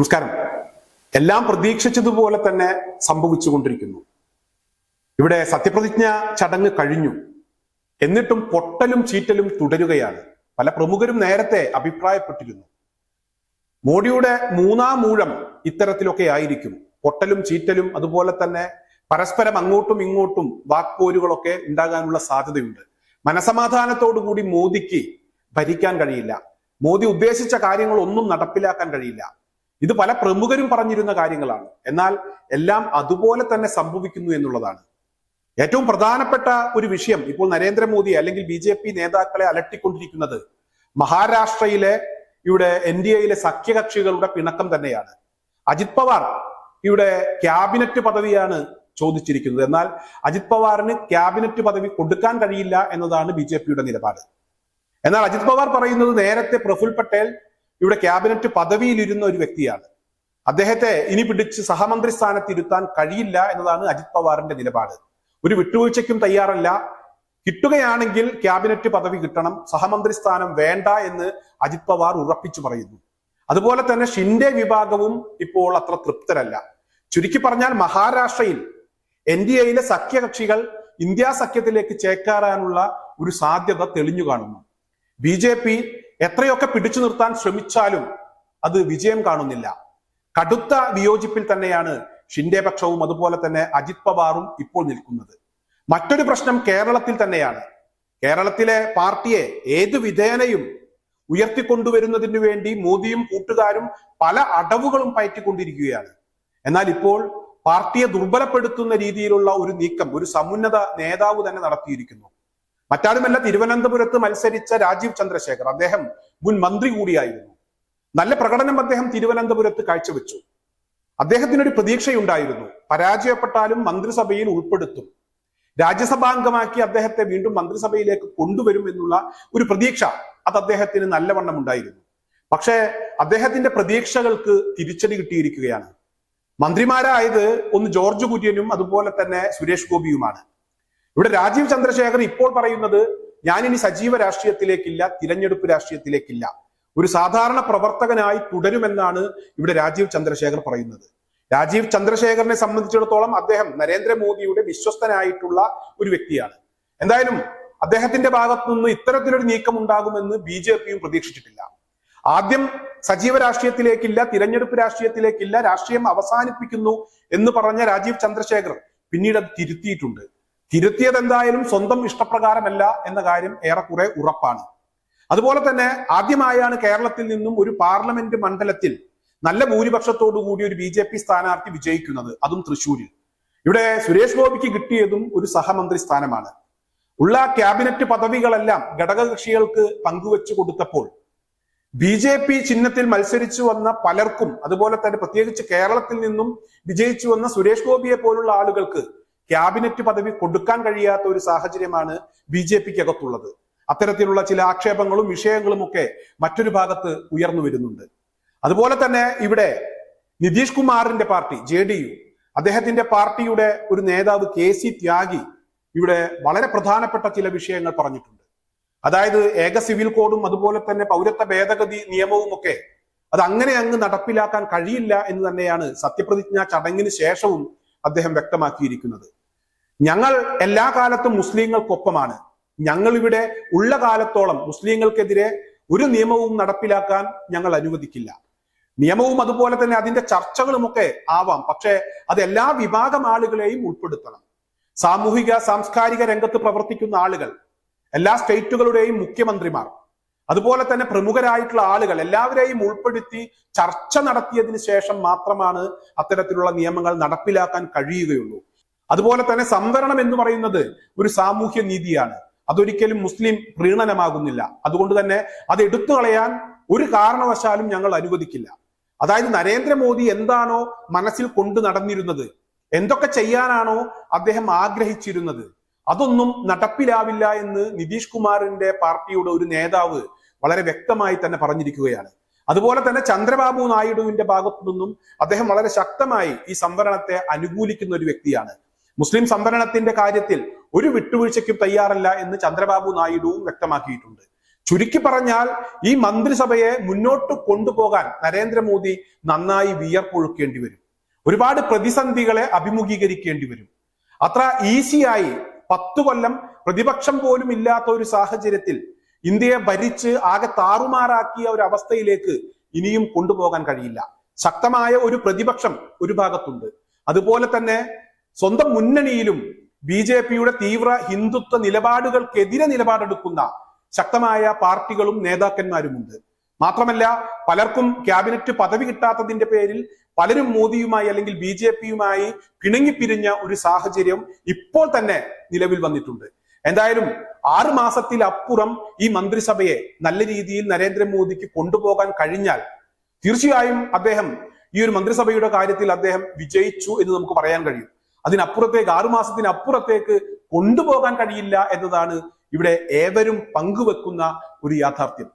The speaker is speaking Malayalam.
നമസ്കാരം. എല്ലാം പ്രതീക്ഷിച്ചതുപോലെ തന്നെ സംഭവിച്ചുകൊണ്ടിരിക്കുന്നു. ഇവിടെ സത്യപ്രതിജ്ഞ ചടങ്ങ് കഴിഞ്ഞു. എന്നിട്ടും പൊട്ടലും ചീറ്റലും തുടരുകയാണ്. പല പ്രമുഖരും നേരത്തെ അഭിപ്രായപ്പെട്ടിരുന്നു. മോഡിയുടെ മൂന്നാം മൂഴം ഇത്തരത്തിലൊക്കെ ആയിരിക്കും. പൊട്ടലും ചീറ്റലും അതുപോലെ തന്നെ പരസ്പരം അങ്ങോട്ടും ഇങ്ങോട്ടും വാക്പോരുകളൊക്കെ ഉണ്ടാകാനുള്ള സാധ്യതയുണ്ട്. മനസമാധാനത്തോടുകൂടി മോദിക്ക് ഭരിക്കാൻ കഴിയില്ല. മോദി ഉദ്ദേശിച്ച കാര്യങ്ങൾ ഒന്നും നടപ്പിലാക്കാൻ കഴിയില്ല. ഇത് പല പ്രമുഖരും പറഞ്ഞിരുന്ന കാര്യങ്ങളാണ്. എന്നാൽ എല്ലാം അതുപോലെ തന്നെ സംഭവിക്കുന്നു എന്നുള്ളതാണ്. ഏറ്റവും പ്രധാനപ്പെട്ട ഒരു വിഷയം ഇപ്പോൾ നരേന്ദ്രമോദി അല്ലെങ്കിൽ ബി ജെ പി നേതാക്കളെ അലട്ടിക്കൊണ്ടിരിക്കുന്നത് മഹാരാഷ്ട്രയിലെ ഇവിടെ എൻ ഡി എയിലെ സഖ്യകക്ഷികളുടെ പിണക്കം തന്നെയാണ്. അജിത് പവാർ ഇവിടെ ക്യാബിനറ്റ് പദവിയാണ് ചോദിച്ചിരിക്കുന്നത്. എന്നാൽ അജിത് പവാറിന് ക്യാബിനറ്റ് പദവി കൊടുക്കാൻ കഴിയില്ല എന്നതാണ് ബി നിലപാട്. എന്നാൽ അജിത് പവാർ പറയുന്നത് നേരത്തെ പ്രഫുൽ പട്ടേൽ ഇവിടെ ക്യാബിനറ്റ് പദവിയിലിരുന്ന ഒരു വ്യക്തിയാണ്. അദ്ദേഹത്തെ ഇനി പിടിച്ച് സഹമന്ത്രി സ്ഥാനത്ത് ഇരുത്താൻ കഴിയില്ല എന്നതാണ് അജിത് പവാറിന്റെ നിലപാട്. ഒരു വിട്ടുവീഴ്ചയ്ക്കും തയ്യാറല്ല. കിട്ടുകയാണെങ്കിൽ ക്യാബിനറ്റ് പദവി കിട്ടണം. സഹമന്ത്രി സ്ഥാനം വേണ്ട എന്ന് അജിത് പവാർ ഉറപ്പിച്ചു പറയുന്നു. അതുപോലെ തന്നെ ഷിൻഡെ വിഭാഗവും ഇപ്പോൾ അത്ര തൃപ്തരല്ല. ചുരുക്കി പറഞ്ഞാൽ മഹാരാഷ്ട്രയിൽ എൻ ഡി എയിലെ സഖ്യകക്ഷികൾ ഇന്ത്യ സഖ്യത്തിലേക്ക് ചേക്കാറാനുള്ള ഒരു സാധ്യത തെളിഞ്ഞു കാണുന്നു. ബി ജെ പി എത്രയൊക്കെ പിടിച്ചു നിർത്താൻ ശ്രമിച്ചാലും അത് വിജയം കാണുന്നില്ല. കടുത്ത വിയോജിപ്പിൽ തന്നെയാണ് ഷിൻഡെ പക്ഷവും അതുപോലെ തന്നെ അജിത് പവാറും ഇപ്പോൾ നിൽക്കുന്നത്. മറ്റൊരു പ്രശ്നം കേരളത്തിൽ തന്നെയാണ്. കേരളത്തിലെ പാർട്ടിയെ ഏത് വിധേനയും ഉയർത്തിക്കൊണ്ടുവരുന്നതിന് വേണ്ടി മോദിയും കൂട്ടുകാരും പല അടവുകളും പയറ്റിക്കൊണ്ടിരിക്കുകയാണ്. എന്നാൽ ഇപ്പോൾ പാർട്ടിയെ ദുർബലപ്പെടുത്തുന്ന രീതിയിലുള്ള ഒരു നീക്കം ഒരു സമുന്നത നേതാവ് തന്നെ നടത്തിയിരിക്കുന്നു. മറ്റാരുമല്ല തിരുവനന്തപുരത്ത് മത്സരിച്ച രാജീവ് ചന്ദ്രശേഖർ. അദ്ദേഹം മുൻ മന്ത്രി കൂടിയായിരുന്നു. നല്ല പ്രകടനം അദ്ദേഹം തിരുവനന്തപുരത്ത് കാഴ്ചവെച്ചു. അദ്ദേഹത്തിനൊരു പ്രതീക്ഷയുണ്ടായിരുന്നു. പരാജയപ്പെട്ടാലും മന്ത്രിസഭയിൽ ഉൾപ്പെടുത്തും. രാജ്യസഭാംഗമാക്കി അദ്ദേഹത്തെ വീണ്ടും മന്ത്രിസഭയിലേക്ക് കൊണ്ടുവരും എന്നുള്ള ഒരു പ്രതീക്ഷ അത് അദ്ദേഹത്തിന് നല്ലവണ്ണം ഉണ്ടായിരുന്നു. പക്ഷേ അദ്ദേഹത്തിന്റെ പ്രതീക്ഷകൾക്ക് തിരിച്ചടി കിട്ടിയിരിക്കുകയാണ്. മന്ത്രിമാരായത് ഒന്ന് ജോർജ് കുര്യനും അതുപോലെ തന്നെ സുരേഷ് ഗോപിയുമാണ്. ഇവിടെ രാജീവ് ചന്ദ്രശേഖർ ഇപ്പോൾ പറയുന്നത് ഞാനിനി സജീവ രാഷ്ട്രീയത്തിലേക്കില്ല തിരഞ്ഞെടുപ്പ് രാഷ്ട്രീയത്തിലേക്കില്ല. ഒരു സാധാരണ പ്രവർത്തകനായി തുടരുമെന്നാണ് ഇവിടെ രാജീവ് ചന്ദ്രശേഖർ പറയുന്നത്. രാജീവ് ചന്ദ്രശേഖരനെ സംബന്ധിച്ചിടത്തോളം അദ്ദേഹം നരേന്ദ്രമോദിയുടെ വിശ്വസ്തനായിട്ടുള്ള ഒരു വ്യക്തിയാണ്. എന്തായാലും അദ്ദേഹത്തിന്റെ ഭാഗത്തു നിന്ന് ഇത്തരത്തിലൊരു നീക്കം ഉണ്ടാകുമെന്ന് ബി ജെ പിയും പ്രതീക്ഷിച്ചിട്ടില്ല. ആദ്യം സജീവ രാഷ്ട്രീയത്തിലേക്കില്ല തിരഞ്ഞെടുപ്പ് രാഷ്ട്രീയത്തിലേക്കില്ല രാഷ്ട്രീയം അവസാനിപ്പിക്കുന്നു എന്ന് പറഞ്ഞ രാജീവ് ചന്ദ്രശേഖർ പിന്നീട് അത് തിരുത്തിയിട്ടുണ്ട്. തിരുത്തിയത് എന്തായാലും സ്വന്തം ഇഷ്ടപ്രകാരമല്ല എന്ന കാര്യം ഏറെക്കുറെ ഉറപ്പാണ്. അതുപോലെ തന്നെ ആദ്യമായാണ് കേരളത്തിൽ നിന്നും ഒരു പാർലമെന്റ് മണ്ഡലത്തിൽ നല്ല ഭൂരിപക്ഷത്തോടു കൂടി ഒരു ബി ജെ പി സ്ഥാനാർത്ഥി വിജയിക്കുന്നത് അതും തൃശൂരിൽ ഇവിടെ സുരേഷ് ഗോപിക്ക് കിട്ടിയതും ഒരു സഹമന്ത്രി സ്ഥാനമാണ്. ഉള്ള ക്യാബിനറ്റ് പദവികളെല്ലാം ഘടകകക്ഷികൾക്ക് പങ്കുവെച്ചു കൊടുത്തപ്പോൾ ബി ജെ പി ചിഹ്നത്തിൽ മത്സരിച്ചു വന്ന പലർക്കും അതുപോലെ തന്നെ പ്രത്യേകിച്ച് കേരളത്തിൽ നിന്നും വിജയിച്ചു വന്ന സുരേഷ് ഗോപിയെ പോലുള്ള ആളുകൾക്ക് ക്യാബിനറ്റ് പദവി കൊടുക്കാൻ കഴിയാത്ത ഒരു സാഹചര്യമാണ് ബി ജെ പിക്ക് അകത്തുള്ളത് അത്തരത്തിലുള്ള ചില ആക്ഷേപങ്ങളും വിഷയങ്ങളും ഒക്കെ മറ്റൊരു ഭാഗത്ത് ഉയർന്നു വരുന്നുണ്ട്. അതുപോലെ തന്നെ ഇവിടെ നിതീഷ് കുമാറിന്റെ പാർട്ടി ജെ ഡി യു അദ്ദേഹത്തിന്റെ പാർട്ടിയുടെ ഒരു നേതാവ് കെ സി ത്യാഗി ഇവിടെ വളരെ പ്രധാനപ്പെട്ട ചില വിഷയങ്ങൾ പറഞ്ഞിട്ടുണ്ട്. അതായത് ഏക സിവിൽ കോഡും അതുപോലെ തന്നെ പൗരത്വ ഭേദഗതി നിയമവും ഒക്കെ അത് അങ്ങനെ അങ്ങ് നടപ്പിലാക്കാൻ കഴിയില്ല എന്ന് തന്നെയാണ് സത്യപ്രതിജ്ഞാ ചടങ്ങിന് ശേഷവും അദ്ദേഹം വ്യക്തമാക്കിയിരിക്കുന്നത്. ഞങ്ങൾ എല്ലാ കാലത്തും മുസ്ലിങ്ങൾക്കൊപ്പമാണ്. ഞങ്ങൾ ഇവിടെ ഉള്ള കാലത്തോളം മുസ്ലിങ്ങൾക്കെതിരെ ഒരു നിയമവും നടപ്പിലാക്കാൻ ഞങ്ങൾ അനുവദിക്കില്ല. നിയമവും അതുപോലെ തന്നെ അതിന്റെ ചർച്ചകളുമൊക്കെ ആവാം. പക്ഷേ അത് എല്ലാ വിഭാഗം ആളുകളെയും ഉൾപ്പെടുത്തണം. സാമൂഹിക സാംസ്കാരിക രംഗത്ത് പ്രവർത്തിക്കുന്ന ആളുകൾ എല്ലാ സ്റ്റേറ്റുകളുടെയും മുഖ്യമന്ത്രിമാർ അതുപോലെ തന്നെ പ്രമുഖരായിട്ടുള്ള ആളുകൾ എല്ലാവരെയും ഉൾപ്പെടുത്തി ചർച്ച നടത്തിയതിനു ശേഷം മാത്രമാണ് അത്തരത്തിലുള്ള നിയമങ്ങൾ നടപ്പിലാക്കാൻ കഴിയുകയുള്ളൂ. അതുപോലെ തന്നെ സംവരണം എന്ന് പറയുന്നത് ഒരു സാമൂഹ്യ നീതിയാണ്. അതൊരിക്കലും മുസ്ലിം പ്രീണനമാകുന്നില്ല. അതുകൊണ്ട് തന്നെ അത് എടുത്തു കളയാൻ ഒരു കാരണവശാലും ഞങ്ങൾ അനുവദിക്കില്ല. അതായത് നരേന്ദ്രമോദി എന്താണോ മനസ്സിൽ കൊണ്ടു നടന്നിരുന്നത് എന്തൊക്കെ ചെയ്യാനാണോ അദ്ദേഹം ആഗ്രഹിച്ചിരുന്നത് അതൊന്നും നടപ്പിലാവില്ല എന്ന് നിതീഷ് കുമാറിന്റെ പാർട്ടിയുടെ ഒരു നേതാവ് വളരെ വ്യക്തമായി തന്നെ പറഞ്ഞിരിക്കുകയാണ്. അതുപോലെ തന്നെ ചന്ദ്രബാബു നായിഡുവിന്റെ ഭാഗത്തു നിന്നും അദ്ദേഹം വളരെ ശക്തമായി ഈ സംവരണത്തെ അനുകൂലിക്കുന്ന ഒരു വ്യക്തിയാണ്. മുസ്ലിം സംവരണത്തിന്റെ കാര്യത്തിൽ ഒരു വിട്ടുവീഴ്ചയ്ക്കും തയ്യാറല്ല എന്ന് ചന്ദ്രബാബു നായിഡുവും വ്യക്തമാക്കിയിട്ടുണ്ട്. ചുരുക്കി പറഞ്ഞാൽ ഈ മന്ത്രിസഭയെ മുന്നോട്ട് കൊണ്ടുപോകാൻ നരേന്ദ്രമോദി നന്നായി വിയർപ്പൊഴുക്കേണ്ടി വരും. ഒരുപാട് പ്രതിസന്ധികളെ അഭിമുഖീകരിക്കേണ്ടി വരും. അത്ര ഈസിയായി പത്തു കൊല്ലം പ്രതിപക്ഷം പോലും ഇല്ലാത്ത ഒരു സാഹചര്യത്തിൽ ഇന്ത്യയെ ഭരിച്ച് ആകെ താറുമാറാക്കിയ ഒരു അവസ്ഥയിലേക്ക് ഇനിയും കൊണ്ടുപോകാൻ കഴിയില്ല. ശക്തമായ ഒരു പ്രതിപക്ഷം ഒരു ഭാഗത്തുണ്ട്. അതുപോലെ തന്നെ സ്വന്തം മുന്നണിയിലും ബി ജെ പിയുടെ തീവ്ര ഹിന്ദുത്വ നിലപാടുകൾക്കെതിരെ നിലപാടെടുക്കുന്ന ശക്തമായ പാർട്ടികളും നേതാക്കന്മാരുമുണ്ട്. മാത്രമല്ല പലർക്കും ക്യാബിനറ്റ് പദവി കിട്ടാത്തതിന്റെ പേരിൽ പലരും മോദിയുമായി അല്ലെങ്കിൽ ബി ജെ പിയുമായി പിണങ്ങിപ്പിരിഞ്ഞ ഒരു സാഹചര്യം ഇപ്പോൾ തന്നെ നിലവിൽ വന്നിട്ടുണ്ട്. എന്തായാലും ആറ് മാസത്തിലപ്പുറം ഈ മന്ത്രിസഭയെ നല്ല രീതിയിൽ നരേന്ദ്രമോദിക്ക് കൊണ്ടുപോകാൻ കഴിഞ്ഞാൽ തീർച്ചയായും അദ്ദേഹം ഈ ഒരു മന്ത്രിസഭയുടെ കാര്യത്തിൽ അദ്ദേഹം വിജയിച്ചു എന്ന് നമുക്ക് പറയാൻ കഴിയും. അതിനപ്പുറത്തേക്ക് ആറുമാസത്തിനപ്പുറത്തേക്ക് കൊണ്ടുപോകാൻ കഴിയില്ല എന്നതാണ് ഇവിടെ ഏവരും പങ്കുവെക്കുന്ന ഒരു യാഥാർത്ഥ്യം.